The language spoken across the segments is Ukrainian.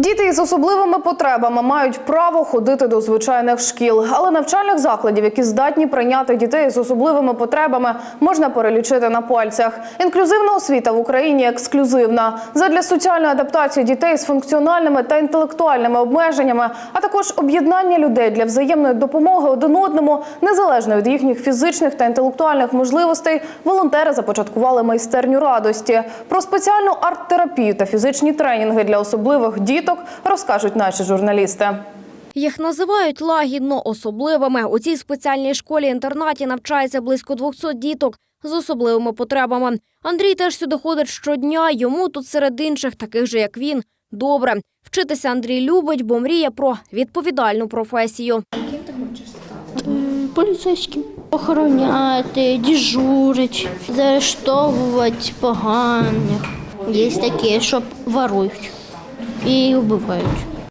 Діти із особливими потребами мають право ходити до звичайних шкіл, але навчальних закладів, які здатні прийняти дітей з особливими потребами, можна перелічити на пальцях. Інклюзивна освіта в Україні ексклюзивна задля соціальної адаптації дітей з функціональними та інтелектуальними обмеженнями, а також об'єднання людей для взаємної допомоги один одному, незалежно від їхніх фізичних та інтелектуальних можливостей. Волонтери започаткували майстерню радості про спеціальну арт-терапію та фізичні тренінги для особливих діток розкажуть наші журналісти. Їх називають лагідно особливими. У цій спеціальній школі-інтернаті навчається близько 200 діток з особливими потребами. Андрій теж сюди ходить щодня. Йому тут серед інших, таких же як він, добре. Вчитися Андрій любить, бо мріє про відповідальну професію. поліцейським. Охороняти, дежурить, заарештовувати поганих. Є такі, що ворують і вбивають.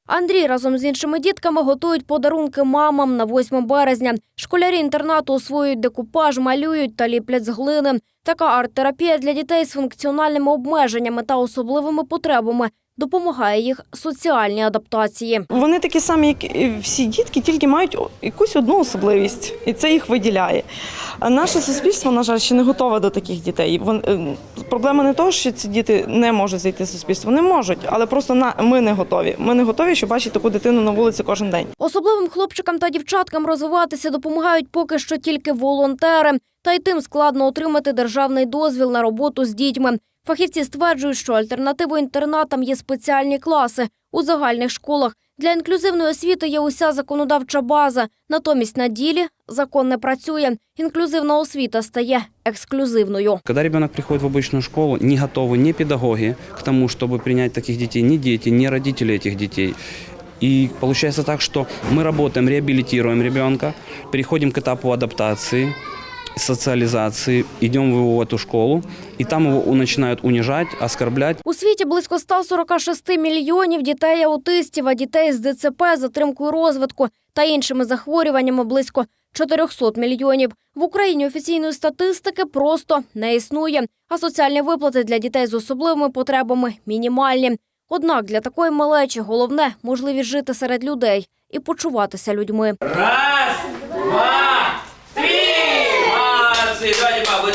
Андрій разом з іншими дітками готують подарунки мамам на 8 березня. Школярі інтернату освоюють декупаж, малюють та ліплять з глини. Така арт-терапія для дітей з функціональними обмеженнями та особливими потребами допомагає їх соціальній адаптації. Вони такі самі, як і всі дітки, тільки мають якусь одну особливість, і це їх виділяє. Наше суспільство, на жаль, ще не готове до таких дітей. Е, проблема не того, що ці діти не можуть зайти в суспільство. Вони можуть, але просто на ми не готові. Ми не готові, щоб бачити таку дитину на вулиці кожен день. Особливим хлопчикам та дівчаткам розвиватися допомагають поки що тільки волонтери. Та й тим складно отримати державний дозвіл на роботу з дітьми. Фахівці стверджують, що альтернативою інтернатам є спеціальні класи у загальних школах. Для інклюзивної освіти є уся законодавча база. Натомість на ділі закон не працює. Інклюзивна освіта стає ексклюзивною. Когда ребенок приходит в обычную школу, не готовы ни педагоги к тому, чтобы принять таких детей, ни дети, ни родители этих детей. И получается так, что мы работаем, реабилитируем ребенка, переходим к этапу адаптации, социализации, идем в его в эту школу, и там его начинают унижать, оскорблять. У світі близько 146 мільйонів дітей аутистів, а дітей з ДЦП, затримкою розвитку та іншими захворюваннями близько 400 мільйонів. В Україні офіційної статистики просто не існує, а соціальні виплати для дітей з особливими потребами мінімальні. Однак для такої малечі головне можливість жити серед людей і почуватися людьми. Раз, два, три! свидания, по.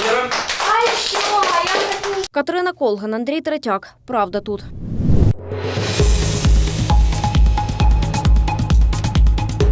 Катерина Колган, Андрій Третяк. Правда тут.